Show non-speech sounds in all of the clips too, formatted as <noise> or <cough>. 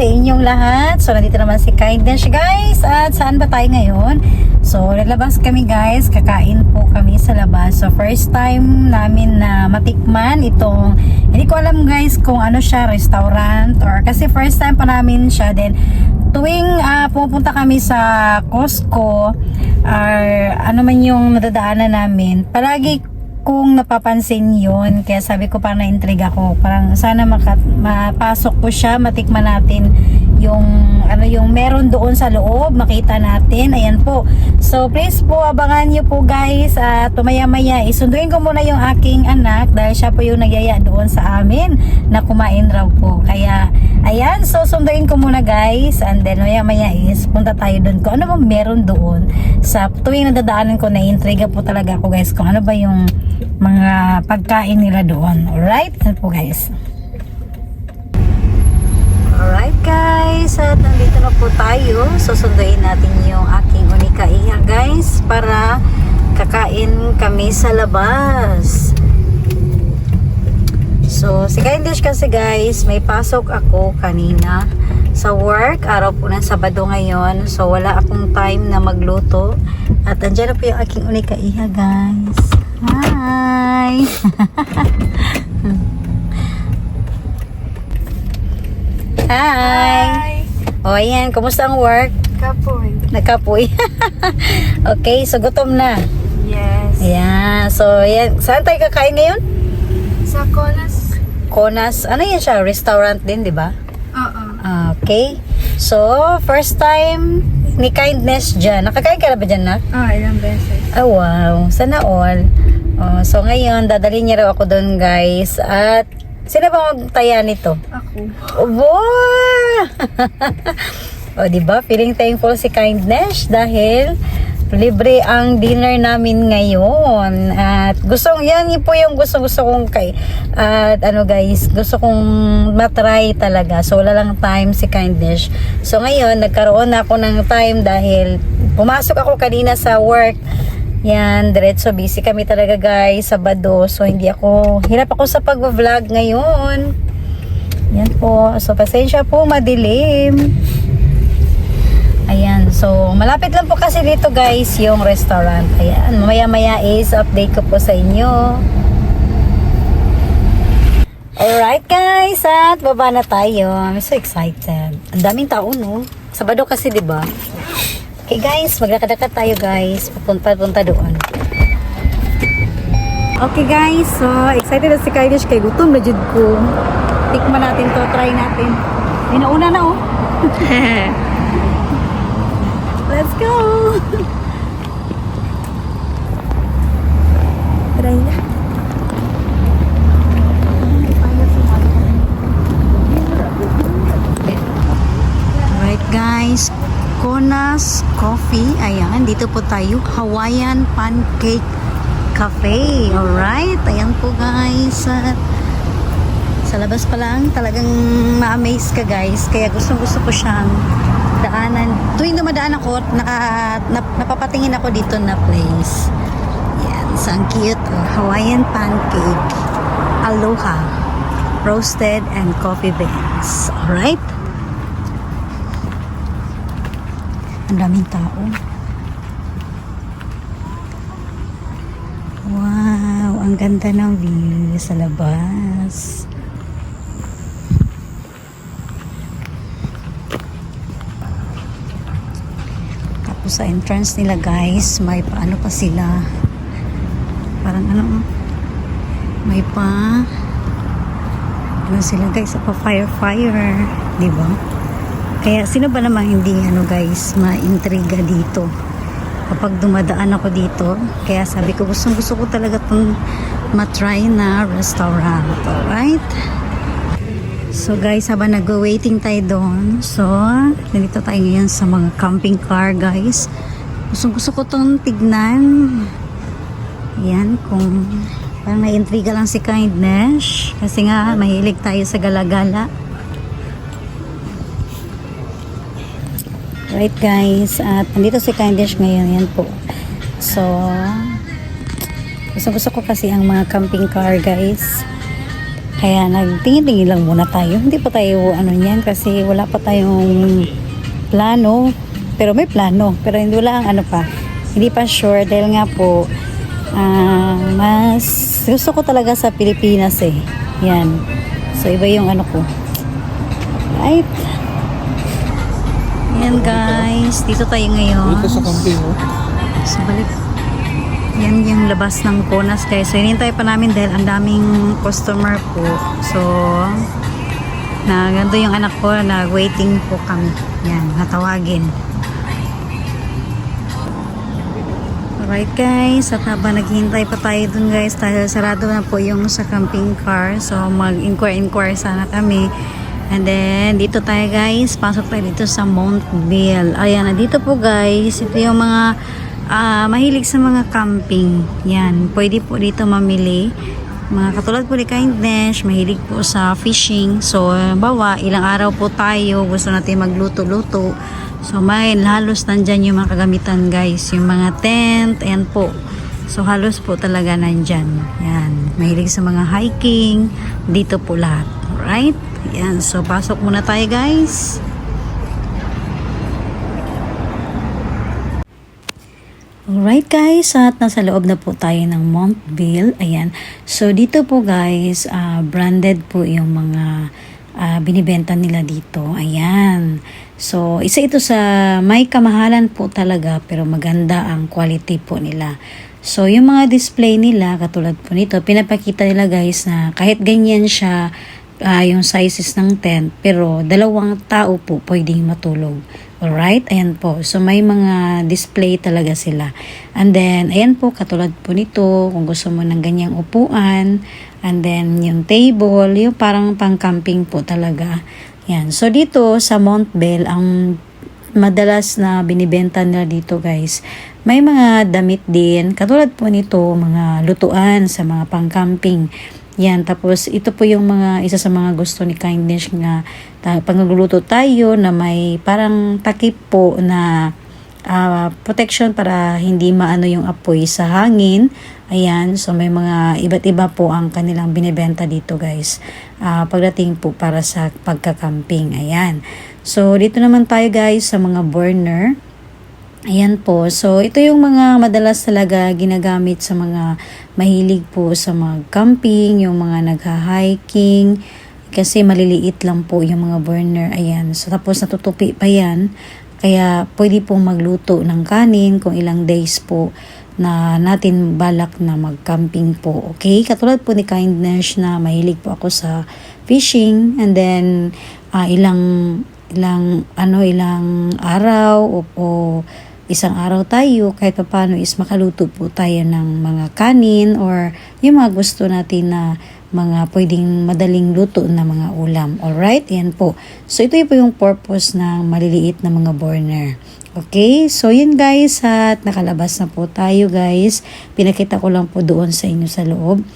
sa inyong lahat. So nandito naman si Kindness guys. At saan ba tayo ngayon? So lalabas kami guys. Kakain po kami sa labas. So first time namin na matikman itong, hindi ko alam guys kung ano siya, restaurant or kasi first time pa namin siya din. Tuwing ah, pupunta kami sa Costco or ano man yung nadadaanan namin, palagi kung napapansin yun. Kaya sabi ko parang na-intrigue ako. Parang sana maka, mapasok ko siya, matikman natin yung ano yung meron doon sa loob, makita natin. Ayan po. So please po abangan niyo po guys at tumaya-maya isunduin ko muna yung aking anak dahil siya po yung nagyaya doon sa amin na kumain raw po. Kaya ayan, so sunduin ko muna guys and then maya-maya is punta tayo doon kung ano ba meron doon. Sa tuwing nadadaanan ko na intriga po talaga ako guys kung ano ba yung mga pagkain nila doon. Alright? Yan po guys. Guys, at nandito na po tayo. Susunduin natin yung aking unika iha guys para kakain kami sa labas. So, si Kindish kasi guys, may pasok ako kanina sa work. Araw po ng Sabado ngayon. So, wala akong time na magluto. At andyan na po yung aking unika iha guys. Hi! <laughs> Hi! O, ayan. Kumusta ang work? Kapoy. Nagkapoy. <laughs> okay, so gutom na. Yes. Ayan. So, ayan. Saan tayo kakain ngayon? Sa Colas? Konas. Ano yan siya? Restaurant din, di ba? Oo. Okay. So, first time ni Kindness dyan. Nakakain ka na ba dyan, nak? Ah, ilang beses. Oh, wow. Sana all. Oh, so, ngayon, dadalhin niya raw ako doon, guys. At, sino ba magtaya nito? Ako. Wow! <laughs> o, di ba? Feeling thankful si Kindness dahil libre ang dinner namin ngayon. At gusto, yan po yung gusto gusto kong kay at ano guys, gusto kong matry talaga. So wala lang time si Kindness. So ngayon, nagkaroon na ako ng time dahil pumasok ako kanina sa work. Yan, diretso busy kami talaga guys, Sabado. So hindi ako, hirap ako sa pag-vlog ngayon. Yan po. So, pasensya po, madilim. Ayan. So, malapit lang po kasi dito guys yung restaurant. Ayan. Mamaya-maya is update ko po sa inyo. Alright guys, at baba na tayo. I'm so excited. Ang daming tao no. Sabado kasi 'di ba? Okay guys, maglakad-lakad tayo guys. Papunta-punta doon. Okay guys, so excited na si Kylish kay gutom na jud ko. Tikman natin to, try natin. May nauna na oh. <laughs> Let's go! <laughs> Try na. Alright guys, Konas Coffee. Ayan, dito po tayo. Hawaiian Pancake Cafe. Alright, ayan po guys. At sa labas pa lang, talagang ma-amaze ka guys. Kaya gusto gusto ko siyang daanan. Tuwing dumadaan ako, naka, nap, napapatingin ako dito na place. Yan, so ang cute. oh. Hawaiian Pancake. Aloha. Roasted and coffee beans. Alright? Ang daming tao. Wow, ang ganda ng view sa labas. Tapos sa entrance nila guys, may paano pa sila. Parang ano, may pa ano sila guys, pa fire fire, di ba? Kaya sino ba namang hindi ano guys, ma-intriga dito kapag dumadaan ako dito. Kaya sabi ko, gusto gusto ko talaga itong matry na restaurant. Alright? So guys, habang nag-waiting tayo doon, so nandito tayo ngayon sa mga camping car guys. Gusto gusto ko itong tignan. Yan, kung parang na-intriga lang si Kindness. Kasi nga, mahilig tayo sa galagala. Right guys, at nandito si Kindness ngayon, yan po. So, gusto gusto ko kasi ang mga camping car guys. Kaya nagtingin-tingin lang muna tayo. Hindi pa tayo ano niyan kasi wala pa tayong plano. Pero may plano. Pero hindi wala ang ano pa. Hindi pa sure dahil nga po ah, mas gusto ko talaga sa Pilipinas eh. Yan. So iba yung ano ko. Right? Yan guys. Dito tayo ngayon. Dito sa camping, oh. So, balik. Yan yung labas ng Konas guys. So, hinintay pa namin dahil ang daming customer po. So, na ganito yung anak ko na waiting po kami. Yan, natawagin. Alright guys, at habang naghihintay pa tayo dun guys dahil sarado na po yung sa camping car. So mag-inquire-inquire sana kami. And then dito tayo guys, pasok tayo dito sa Mount Bill. Ayan, nandito po guys, ito yung mga ah, mahilig sa mga camping. Yan, pwede po dito mamili. Mga katulad po ni Kindness, mahilig po sa fishing. So, bawa, ilang araw po tayo, gusto natin magluto-luto. So, may halos nandyan yung mga kagamitan guys. Yung mga tent, ayan po. So, halos po talaga nandyan. Yan. Mahilig sa mga hiking. Dito po lahat. Alright? Yan. So, pasok muna tayo guys. Alright guys, at nasa loob na po tayo ng Montville. Ayan. So dito po guys, ah, branded po yung mga ah, binibenta nila dito. Ayan. So isa ito sa may kamahalan po talaga pero maganda ang quality po nila. So yung mga display nila katulad po nito, pinapakita nila guys na kahit ganyan siya ah, yung sizes ng tent pero dalawang tao po pwedeng matulog. Alright, ayan po. So may mga display talaga sila. And then, ayan po, katulad po nito, kung gusto mo ng ganyang upuan, and then yung table, yung parang pang-camping po talaga. Yan. So dito sa Mount Bell, ang madalas na binibenta nila dito guys, may mga damit din, katulad po nito, mga lutuan sa mga pang-camping. Yan, tapos ito po yung mga isa sa mga gusto ni Kindness nga ta, pag nagluluto tayo na may parang takip po na ah, protection para hindi maano yung apoy sa hangin. Ayan, so may mga iba't iba po ang kanilang binebenta dito guys. Ah, pagdating po para sa pagka-camping. Ayan. So dito naman tayo guys sa mga burner. Ayan po. So, ito yung mga madalas talaga ginagamit sa mga mahilig po sa mga camping, yung mga nagha-hiking, kasi maliliit lang po yung mga burner. Ayan. So, tapos natutupi pa yan. Kaya, pwede pong magluto ng kanin kung ilang days po na natin balak na mag-camping po. Okay? Katulad po ni Kindness na mahilig po ako sa fishing and then ah, ilang ilang ano ilang araw o, o isang araw tayo kahit pa paano is makaluto po tayo ng mga kanin or yung mga gusto natin na mga pwedeng madaling luto na mga ulam. Alright? Yan po. So, ito po yung purpose ng maliliit na mga burner. Okay? So, yun guys. At nakalabas na po tayo guys. Pinakita ko lang po doon sa inyo sa loob.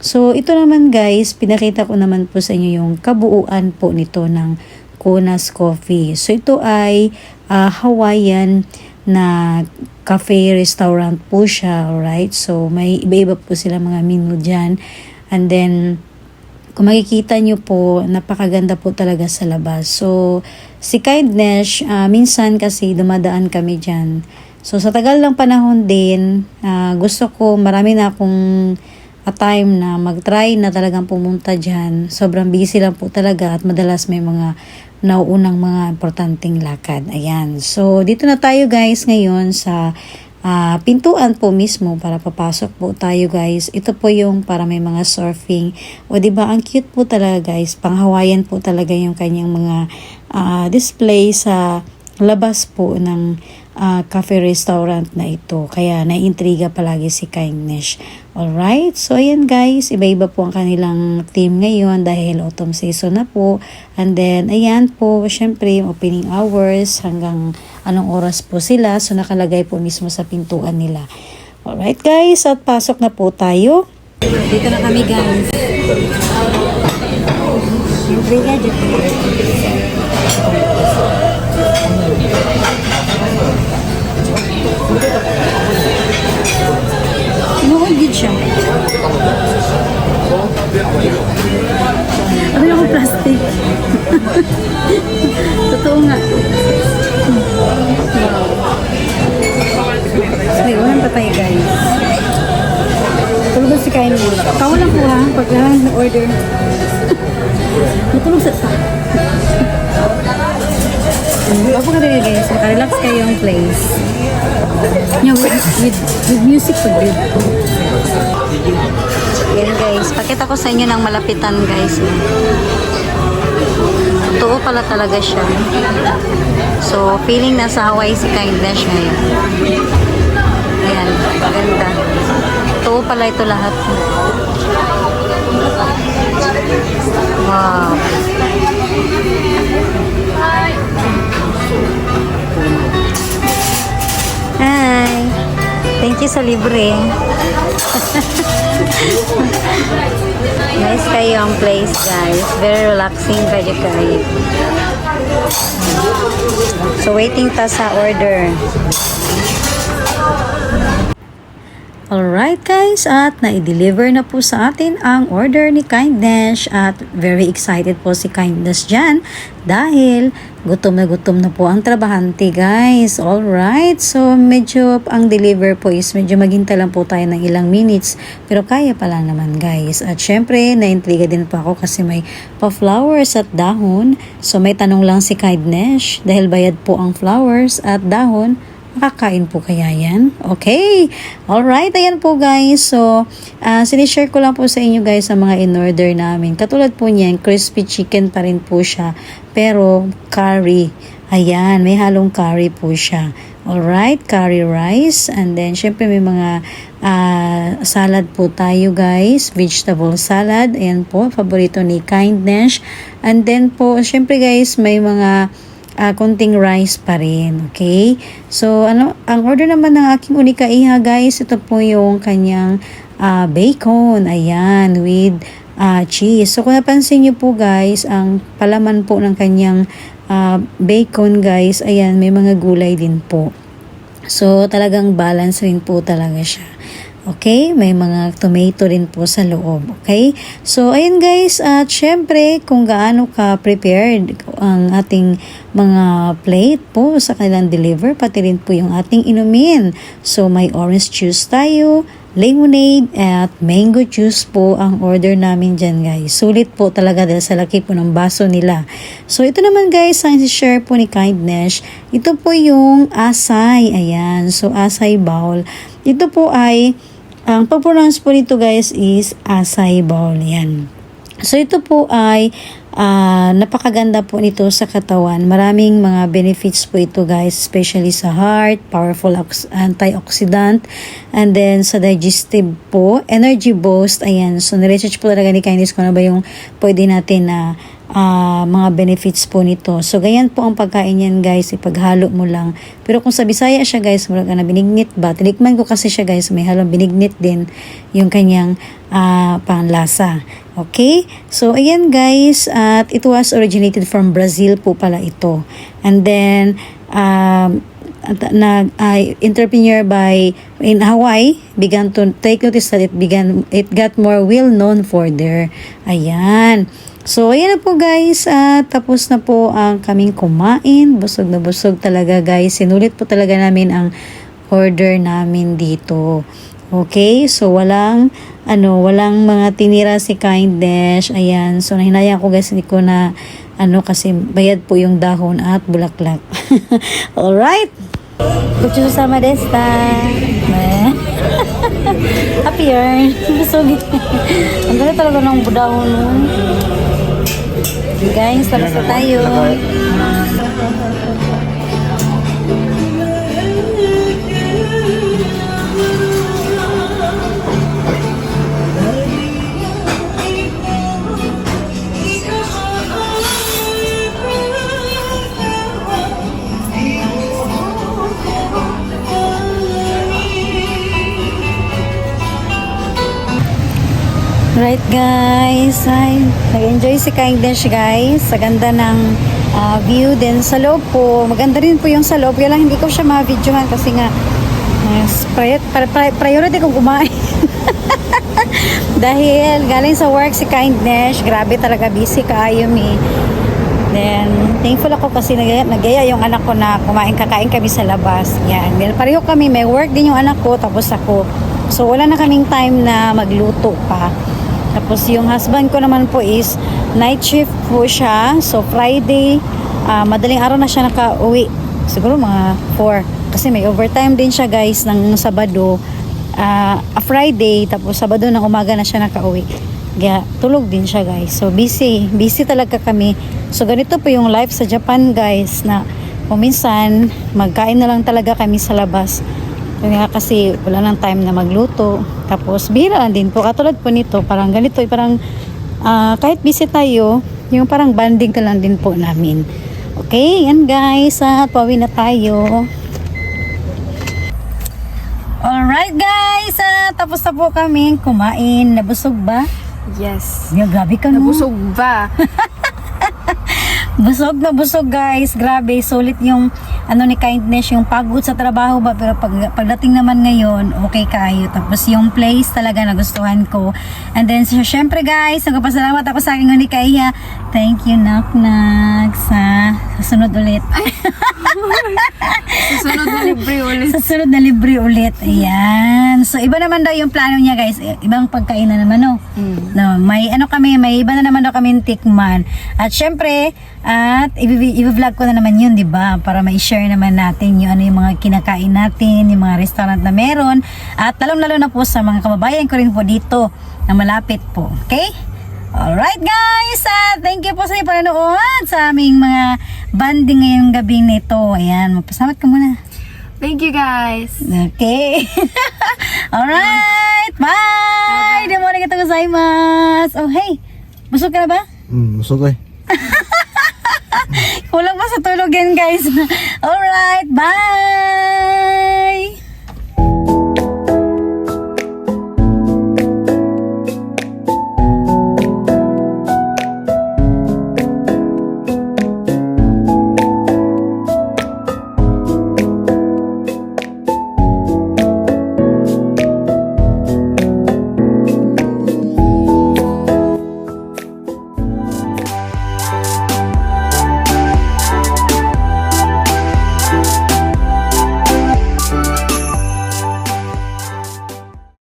So, ito naman guys, pinakita ko naman po sa inyo yung kabuuan po nito ng Konas Coffee. So, ito ay ah, Hawaiian na cafe restaurant po siya, alright? So, may iba-iba po sila mga menu dyan. And then, kung makikita nyo po, napakaganda po talaga sa labas. So, si Kindness, ah, minsan kasi dumadaan kami dyan. So, sa tagal ng panahon din, ah, gusto ko, marami na akong a time na mag-try na talagang pumunta dyan. Sobrang busy lang po talaga at madalas may mga nauunang mga importanteng lakad. Ayan. So, dito na tayo guys ngayon sa ah, pintuan po mismo para papasok po tayo guys. Ito po yung para may mga surfing. O ba ang cute po talaga guys. Pang Hawaiian po talaga yung kanyang mga ah, display sa labas po ng ah, cafe restaurant na ito. Kaya naiintriga palagi si Kindness. Alright? So, ayan guys. Iba-iba po ang kanilang team ngayon dahil autumn season na po. And then, ayan po, syempre, opening hours hanggang anong oras po sila. So, nakalagay po mismo sa pintuan nila. Alright guys, at pasok na po tayo. Dito na kami guys. Siyempre with, with, music pa good. Yan guys, pakita ko sa inyo ng malapitan guys. Totoo pala talaga siya. So, feeling nasa Hawaii si Kindness ngayon. Ayan, maganda. Totoo pala ito lahat. Wow. Hi. Thank you sa libre. nice kayo ang place, guys. Very relaxing kayo kayo. So, waiting ta sa order. Alright guys, at na-deliver na po sa atin ang order ni Kindness at very excited po si Kindness dyan dahil gutom na gutom na po ang trabahante guys. Alright, so medyo ang deliver po is medyo maghintay lang po tayo ng ilang minutes pero kaya pala naman guys. At syempre, naintriga din po ako kasi may pa-flowers at dahon. So may tanong lang si Kindness dahil bayad po ang flowers at dahon Makakain po kaya yan? Okay. Alright, ayan po guys. So, uh, sinishare ko lang po sa inyo guys ang mga in-order namin. Katulad po niyan, crispy chicken pa rin po siya. Pero, curry. Ayan, may halong curry po siya. Alright, curry rice. And then, syempre may mga uh, salad po tayo guys. Vegetable salad. Ayan po, paborito ni Kindness. And then po, syempre guys, may mga uh, konting rice pa rin. Okay? So, ano, ang order naman ng aking unika iha, guys, ito po yung kanyang uh, bacon. Ayan, with uh, cheese. So, kung napansin nyo po, guys, ang palaman po ng kanyang uh, bacon, guys, ayan, may mga gulay din po. So, talagang balance rin po talaga siya. Okay? May mga tomato rin po sa loob. Okay? So, ayun guys. At syempre, kung gaano ka prepared ang ating mga plate po sa kanilang deliver, pati rin po yung ating inumin. So, may orange juice tayo, lemonade, at mango juice po ang order namin dyan guys. Sulit po talaga dahil sa laki po ng baso nila. So, ito naman guys, ang share po ni Kindness. Ito po yung asay. Ayan. So, asay bowl. Ito po ay ang pag-pronounce po nito guys is acai bowl. Yan. So ito po ay uh, napakaganda po nito sa katawan. Maraming mga benefits po ito guys, especially sa heart, powerful antioxidant, and then sa digestive po, energy boost. Ayan, so niresearch po talaga ni Kindness kung ano ba yung pwede natin na uh, mga benefits po nito. So, ganyan po ang pagkain yan guys, ipaghalo mo lang. Pero kung sa Bisaya siya guys, wala ka na binignit ba? Tinikman ko kasi siya guys, may halong binignit din yung kanyang uh, panlasa. Okay? So, ayan guys, at it was originated from Brazil po pala ito. And then, um, nag uh, entrepreneur by in Hawaii began to take notice that it began it got more well known for their ayan So, ayan na po guys. At tapos na po ang kaming kumain. Busog na busog talaga guys. Sinulit po talaga namin ang order namin dito. Okay? So, walang ano, walang mga tinira si kindness. Ayan. So, nahinayang ko guys, hindi ko na ano kasi bayad po yung dahon at bulaklak. <laughs> Alright? Kuchu sama desta. <laughs> Happier. <laughs> Busog. Ang ganda talaga ng budahon nun. Guys, tapos na tayo. Guys, ay, nag-enjoy si Kindness guys sa ganda ng uh, view din sa loob po. Maganda rin po yung sa loob, kaya lang hindi ko siya ma-videohan kasi nga yes, pri- pri- pri- priority kong kumain. <laughs> Dahil galing sa work si Kindness, grabe talaga busy kaayo mi. Then, thankful ako kasi nagaya, yung anak ko na kumain, kakain kami sa labas. Yan. Dahil pareho kami, may work din yung anak ko, tapos ako. So, wala na kaming time na magluto pa. Tapos, yung husband ko naman po is night shift po siya. So, Friday, ah, madaling araw na siya nakauwi. Siguro mga 4. Kasi may overtime din siya guys ng Sabado. Ah, a Friday, tapos Sabado ng umaga na siya nakauwi. Kaya tulog din siya guys. So busy, busy talaga kami. So ganito po yung life sa Japan guys na kung minsan magkain na lang talaga kami sa labas. Kaya kasi wala nang time na magluto. Tapos bihira lang din po. Katulad po nito, parang ganito, eh, parang ah, kahit busy tayo, yung parang banding ka lang din po namin. Okay, yan guys. At pauwi na tayo. Alright guys, ah, tapos na po kami kumain. Nabusog ba? Yes. Yeah, grabe ka no? Nabusog ba? <laughs> Busog na busog guys. Grabe, sulit yung ano ni kindness, yung pagod sa trabaho ba. Pero pag, pagdating naman ngayon, okay kayo. Tapos yung place talaga nagustuhan ko. And then, so, syempre guys, nagpapasalamat ako sa aking ni Kaya. Thank you, Nak Nak, sa, sa sunod ulit. <laughs> <laughs> Susunod na libre ulit. sa sunod na libre ulit. Ayan. So, iba naman daw yung plano niya guys. Ibang pagkain na naman, no? Mm. No, may ano kami, may iba na naman daw kami tikman. At syempre, at i-vlog ko na naman yun, di ba? Para ma-share naman natin yung ano yung mga kinakain natin, yung mga restaurant na meron. At lalong-lalo na po sa mga kababayan ko rin po dito na malapit po. Okay? Alright guys, ah, thank you po sa panonood sa aming mga banding ngayong gabi nito. Ayan, mapasamat ka muna. Thank you guys. Okay. <laughs> Alright. Bye. Good morning ito gozaimasu. Oh, hey. Busog ka na ba? Hmm, busog eh. <laughs> Kulang pa sa tulog yan, guys. <laughs> Alright. Bye.